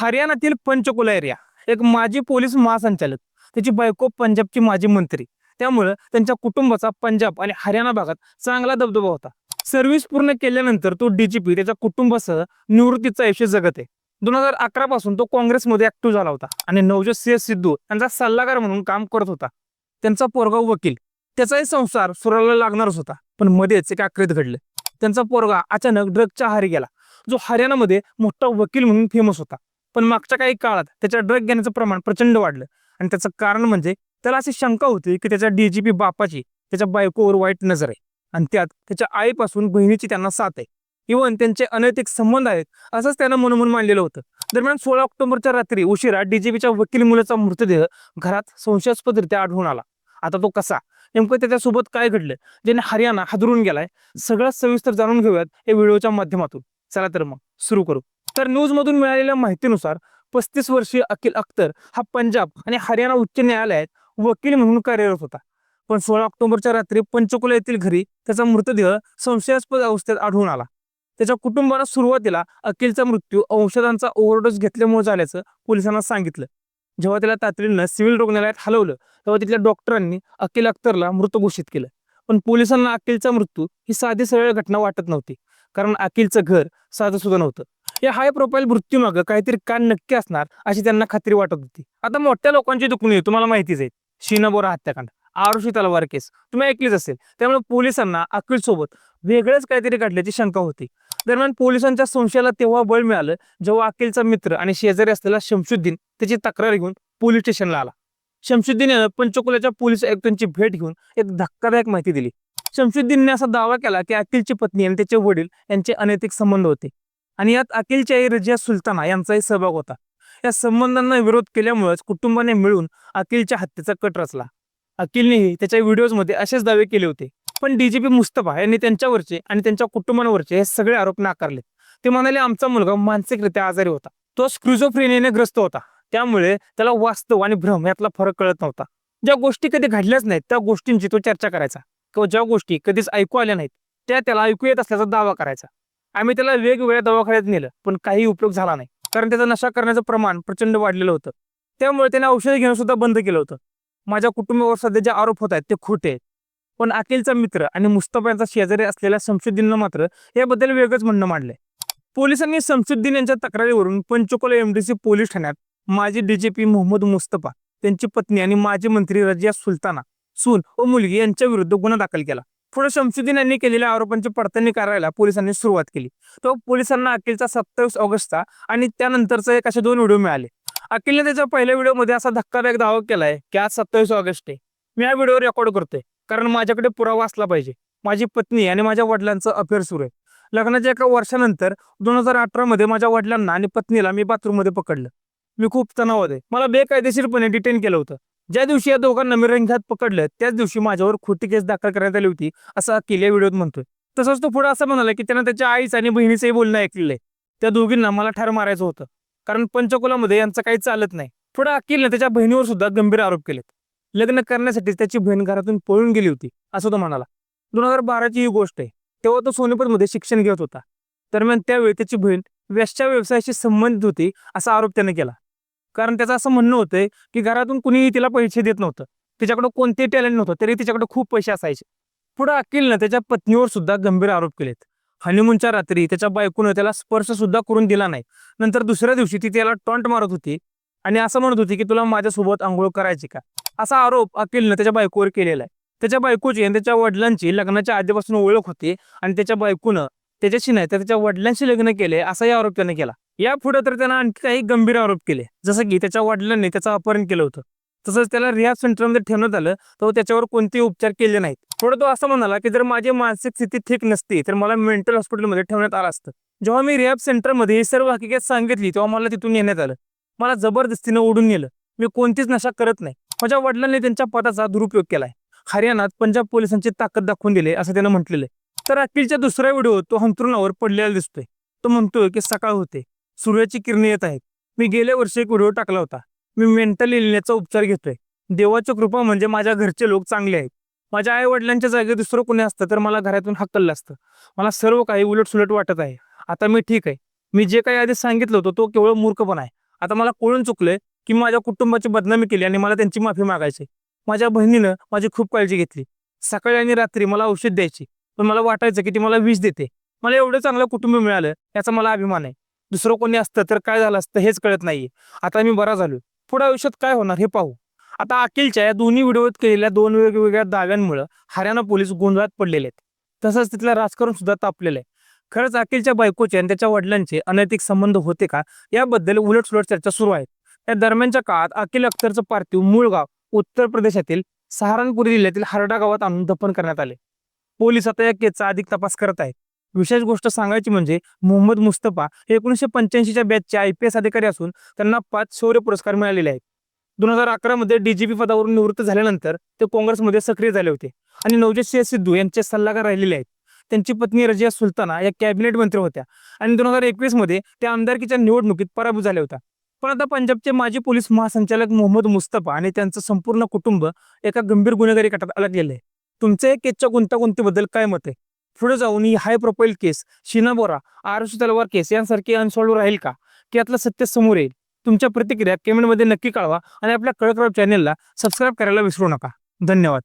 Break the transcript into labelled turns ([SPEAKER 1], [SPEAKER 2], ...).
[SPEAKER 1] हरियाणातील पंचकुला एरिया एक माजी पोलीस महासंचालक त्याची बायको पंजाबची माजी मंत्री. त्यामुळं त्यांच्या कुटुंबाचा पंजाब आणि हरियाणा भागात चांगला दबदबा होता. सर्व्हिस पूर्ण केल्यानंतर तो डीजीपी त्याच्या कुटुंबासह निवृत्तीचा आयुष्य जगत आहे. दोन हजार अकरा पासून तो काँग्रेसमध्ये ऍक्टिव्ह झाला होता आणि नवजोत सिंह सिद्धू यांचा सल्लागार म्हणून काम करत होता. त्यांचा पोरगा वकील. त्याचाही संसार सुराला लागणारच होता पण मध्येच एक आकृत घडलं. त्यांचा पोरगा अचानक ड्रगच्या आहारी गेला जो हरियाणामध्ये मोठा वकील म्हणून फेमस होता. पण मागच्या काही काळात त्याच्या ड्रग घेण्याचं प्रमाण प्रचंड वाढलं. आणि त्याचं कारण म्हणजे त्याला अशी शंका होती की त्याच्या डीजीपी बापाची त्याच्या बायकोवर वाईट नजर आहे. आणि त्यात त्याच्या आईपासून बहिणीची त्यांना साथ आहे. इव्हन त्यांचे अनैतिक संबंध आहेत असंच त्यानं मनोमन मांडलेलं होतं. दरम्यान सोळा ऑक्टोबरच्या रात्री उशिरा डीजीपीच्या वकील मुलाचा मृतदेह घरात संशयास्पदरित्या आढळून आला. आता तो कसा? नेमकं त्याच्यासोबत काय घडलं? ज्याने हरियाणा हादरून गेलाय. सगळं सविस्तर जाणून घेऊयात या व्हिडिओच्या माध्यमातून. चला तर मग सुरू करू. तर न्यूजमधून मिळालेल्या माहितीनुसार पस्तीस वर्षीय अखिल अख्तर हा पंजाब आणि हरियाणा उच्च न्यायालयात वकील म्हणून कार्यरत होता. पण सोळा ऑक्टोबरच्या रात्री पंचकुला येथील घरी त्याचा मृतदेह संशयास्पद अवस्थेत आढळून आला. त्याच्या कुटुंबाला सुरुवातीला अखिलचा मृत्यू औषधांचा ओव्हरडोस घेतल्यामुळे झाल्याचं पोलिसांना सांगितलं. जेव्हा त्याला तातडीनं सिव्हिल रुग्णालयात हलवलं तेव्हा तिथल्या डॉक्टरांनी अखिल अख्तरला मृत घोषित केलं. पण पोलिसांना अखिलचा मृत्यू ही साधी सरळ घटना वाटत नव्हती कारण अखिलचं घर साधं सुद्धा नव्हतं. या हाय प्रोफाईल मृत्यूमागं काहीतरी कारण नक्की असणार अशी त्यांना खात्री वाटत होती. आता मोठ्या लोकांची दुखणी तुम्हाला माहितीच आहे. शीनाबोरा हत्याकांड आरुषी तलवार केस. तुम्ही ऐकलीच असेल. त्यामुळे पोलिसांना अखिल सोबत वेगळंच काहीतरी घडल्याची शंका होती. दरम्यान पोलिसांच्या संशयाला तेव्हा बळ मिळालं जेव्हा अखिलचा मित्र आणि शेजारी असलेला शमशुद्दीन त्याची तक्रार घेऊन पोलीस स्टेशनला आला. शमशुद्दीन यानं पंचकुलाच्या पोलीस आयुक्तांची भेट घेऊन एक धक्कादायक माहिती दिली. शमशुद्दीनने असा दावा केला की अखिलची पत्नी आणि त्याचे वडील यांचे अनैतिक संबंध होते. आणि यात अकिलच्या आई रजिया सुलताना यांचाही सहभाग होता. या संबंधांना विरोध केल्यामुळेच कुटुंबाने मिळून अखिलच्या हत्येचा कट रचला. अखिलनेही त्याच्या व्हिडिओजमध्ये असेच दावे केले होते. पण डीजीपी मुस्तफा यांनी त्यांच्यावरचे आणि त्यांच्या कुटुंबांवरचे हे सगळे आरोप नाकारले. ते म्हणाले आमचा मुलगा मानसिकरित्या आजारी होता. तो स्क्रुझोफ्रेनियाने ग्रस्त होता. त्यामुळे त्याला वास्तव आणि भ्रम यातला फरक कळत नव्हता. ज्या गोष्टी कधी घडल्याच नाहीत त्या गोष्टींची तो चर्चा करायचा. किंवा ज्या गोष्टी कधीच ऐकू आल्या नाहीत त्या त्याला ऐकू येत असल्याचा दावा करायचा. आम्ही त्याला वेगवेगळ्या दवाखान्यात नेलं पण काही उपयोग झाला नाही. कारण त्याचा नशा करण्याचं प्रमाण प्रचंड वाढलेलं होतं. त्यामुळे त्याने औषध घेणं सुद्धा बंद केलं होतं. माझ्या कुटुंबावर सध्या जे आरोप होत आहेत ते खोटे आहेत. पण अखिलचा मित्र आणि मुस्तफा यांचा शेजारी असलेल्या शमशुद्दीननं मात्र याबद्दल वेगळंच म्हणणं मांडलंय. पोलिसांनी शमशुद्दीन यांच्या तक्रारीवरून पंचकुला एमडीसी पोलीस ठाण्यात माजी डीजीपी मोहम्मद मुस्तफा त्यांची पत्नी आणि माजी मंत्री रजिया सुलताना सून व मुलगी यांच्या विरुद्ध गुन्हा दाखल केला. पुढे शमशुद्दीन यांनी केलेल्या आरोपांची पडताळणी करायला पोलिसांनी सुरुवात केली. तो पोलिसांना अखिलचा सत्तावीस ऑगस्टचा आणि त्यानंतरचा एक असे दोन व्हिडिओ मिळाले. अखिलने त्याच्या पहिल्या व्हिडिओमध्ये असा धक्कादायक दावा केलाय की आज सत्तावीस ऑगस्ट आहे मी हा व्हिडिओ रेकॉर्ड करतोय. कारण माझ्याकडे पुरावा असला पाहिजे. माझी पत्नी आणि माझ्या वडिलांचं अफेअर सुरू आहे. लग्नाच्या एका वर्षानंतर दोन हजार अठरा मध्ये माझ्या वडिलांना आणि पत्नीला मी बाथरूममध्ये पकडलं. मी खूप तणावात आहे. मला बेकायदेशीरपणे डिटेन केलं होतं. ज्या दिवशी या दोघांना मी रंगात पकडलं त्याच दिवशी माझ्यावर खोटी केस दाखल करण्यात आली होती असं अखिल व्हिडिओत म्हणतोय. तसंच तो पुढे असं म्हणाला की त्यानं त्याच्या आईचं आणि बहिणीचंही बोलणं ऐकलेलं आहे. त्या दोघींना मला ठार मारायचं होतं. कारण पंचकुलामध्ये यांचं काही चालत नाही. पुढे अखिलने त्याच्या बहिणीवर सुद्धा गंभीर आरोप केलेत. लग्न करण्यासाठी त्याची बहीण घरातून पळून गेली होती असं तो म्हणाला. दोन हजार बाराची ही गोष्ट आहे. तेव्हा तो सोनीपतमध्ये शिक्षण घेत होता. दरम्यान त्यावेळी त्याची बहीण वेश्या व्यवसायाशी संबंधित होती असा आरोप त्याने केला. कारण त्याचं असं म्हणणं होतं की घरातून कुणीही तिला पैसे देत नव्हतं. तिच्याकडे कोणतेही टॅलेंट नव्हतं तरी तिच्याकडे खूप पैसे असायचे. पुढे अखिलनं त्याच्या पत्नीवर सुद्धा गंभीर आरोप केलेत. हनीमूनच्या रात्री त्याच्या बायकोनं त्याला स्पर्श सुद्धा करून दिला नाही. नंतर दुसऱ्या दिवशी ती त्याला टॉन्ट मारत होती आणि असं म्हणत होती की तुला माझ्यासोबत आंघोळ करायची का? असा आरोप अखिलनं त्याच्या बायकोवर केलेला आहे. त्याच्या बायकोची आणि त्याच्या वडिलांची लग्नाच्या आधीपासून ओळख होती आणि त्याच्या बायकोनं त्याच्याशी नाही तर त्याच्या वडिलांशी लग्न केले असाही आरोप त्याने केला. या पुढे तर त्यानं आणखी काही गंभीर आरोप केले. जसं की त्याच्या वडिलांनी त्याचं अपहरण केलं होतं. तसंच त्याला रिहाब सेंटरमध्ये ठेवण्यात आलं तर त्याच्यावर कोणतेही उपचार केले नाहीत. पुढे तो असं म्हणाला की जर माझी मानसिक स्थिती ठीक नसती तर मला मेंटल हॉस्पिटलमध्ये ठेवण्यात आलं असतं. जेव्हा मी रिहॅब सेंटरमध्ये ही सर्व हकीकत सांगितली तेव्हा मला तिथून नेण्यात आलं. मला जबरदस्तीनं ओढून नेलं. मी कोणतीच नशा करत नाही. माझ्या वडिलांनी त्यांच्या पदाचा दुरुपयोग केलाय. हरियाणात पंजाब पोलिसांची ताकद दाखवून दिली असं त्यानं म्हटलेलं आहे. तर अखिलच्या दुसऱ्या व्हिडिओ तो हंतरुणावर पडलेला दिसतोय. तो म्हणतोय की सकाळ होते. सूर्याची किरणे येत आहेत. मी गेल्या वर्षी एक व्हिडिओ टाकला होता. मी मेंटल इलनेसचा उपचार घेतोय. देवाची कृपा म्हणजे माझ्या घरचे लोक चांगले आहेत. माझ्या आई वडिलांच्या जागेत दुसरं कोणी असतं तर मला घरातून हक्कललं असतं. मला सर्व काही उलट सुलट वाटत आहे. आता मी ठीक आहे. मी जे काही आधी सांगितलं होतं तो केवळ मूर्खपणा आहे. आता मला कळून चुकलंय की माझ्या कुटुंबाची बदनामी केली आणि मला त्यांची माफी मागायची माझ्या बहिणीनं माझी खूप काळजी घेतली. सकाळी आणि रात्री मला औषध द्यायची. पण मला वाटायचं की ती मला विष देते. मला एवढं चांगलं कुटुंब मिळालं याचा मला अभिमान आहे. दुसरं कोणी असतं तर काय झालं असतं हेच कळत नाहीये. आता मी बरा झालो पुढे आयुष्यात काय होणार हे पाहू. आता अखिलच्या या दोन्ही व्हिडिओत केलेल्या दोन वेगवेगळ्या दाव्यांमुळे हरियाणा पोलीस गोंधळात पडलेले आहेत. तसंच तिथलं राजकारण सुद्धा तापलेलं आहे. खरंच अखिलच्या बायकोचे आणि त्याच्या वडिलांचे अनैतिक संबंध होते का? याबद्दल उलटसुलट चर्चा सुरू आहेत या दरम्यानच्या काळात अखिल अख्तरचं पार्थिव मूळ गाव उत्तर प्रदेशातील सहारनपुरी जिल्ह्यातील हरडा गावात आणून दफन करण्यात आले. पोलीस आता या केसचा अधिक तपास करत आहेत. विशेष गोष्ट सांगायची म्हणजे मोहम्मद मुस्तफा हे एकोणीसशे पंच्याऐंशीच्या बॅचचे आय पी एस अधिकारी असून त्यांना पाच शौर्य पुरस्कार मिळालेले आहेत. दोन हजार अकरामध्ये डीजीपी पदावरून निवृत्त झाल्यानंतर ते काँग्रेसमध्ये सक्रिय झाले होते आणि नवजोत सिंह सिद्धू यांचे सल्लागार राहिलेले आहेत. त्यांची पत्नी रजिया सुलताना या कॅबिनेट मंत्री होत्या आणि दोन हजार एकवीसमध्ये त्या आमदारकीच्या निवडणुकीत पराभूत झाल्या होत्या पण आता पंजाबचे माजी पोलीस महासंचालक मोहम्मद मुस्तफा आणि त्यांचं संपूर्ण कुटुंब एका गंभीर गुन्हेगारी गटात अडकलेलं आहे. तुमच्या या केसच्या गुंतागुंतीबद्दल काय मत आहे? पुढे जाऊन ही हाय प्रोफाईल केस शीना बोरा तलवार केस यांसारखी अनसॉल्व राहील का? की यातलं सत्य समोर येईल? तुमच्या प्रतिक्रिया कमेंटमध्ये नक्की कळवा आणि आपल्या कळकळप चॅनेलला सबस्क्राईब करायला विसरू नका. धन्यवाद.